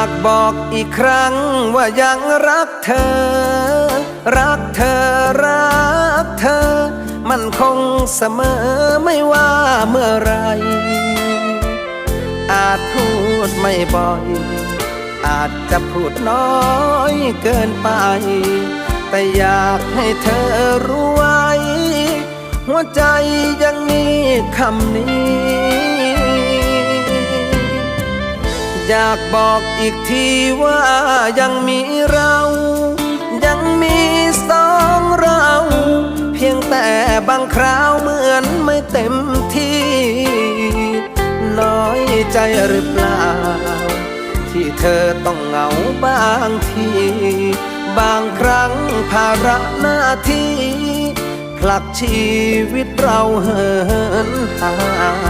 ากบอกอีกครั้งว่ายังรักเธอ รักเธอรักเธอ มันคงเสมอไม่ว่าเมื่อไร อาจพูดไม่บ่อย อาจจะพูดน้อยเกินไป แต่อยากให้เธอรู้ไว้ หัวใจยังมีคำนี้ อยากบอกอีกทีว่ายังมีเรา ยังมีสองเรา เพียงแต่บางคราวเหมือนไม่เต็มที่ น้อยใจหรือเปล่า ที่เธอต้องเหงาบางที บางครั้งภาระหน้าที่ผลักชีวิตเราเหินห่าง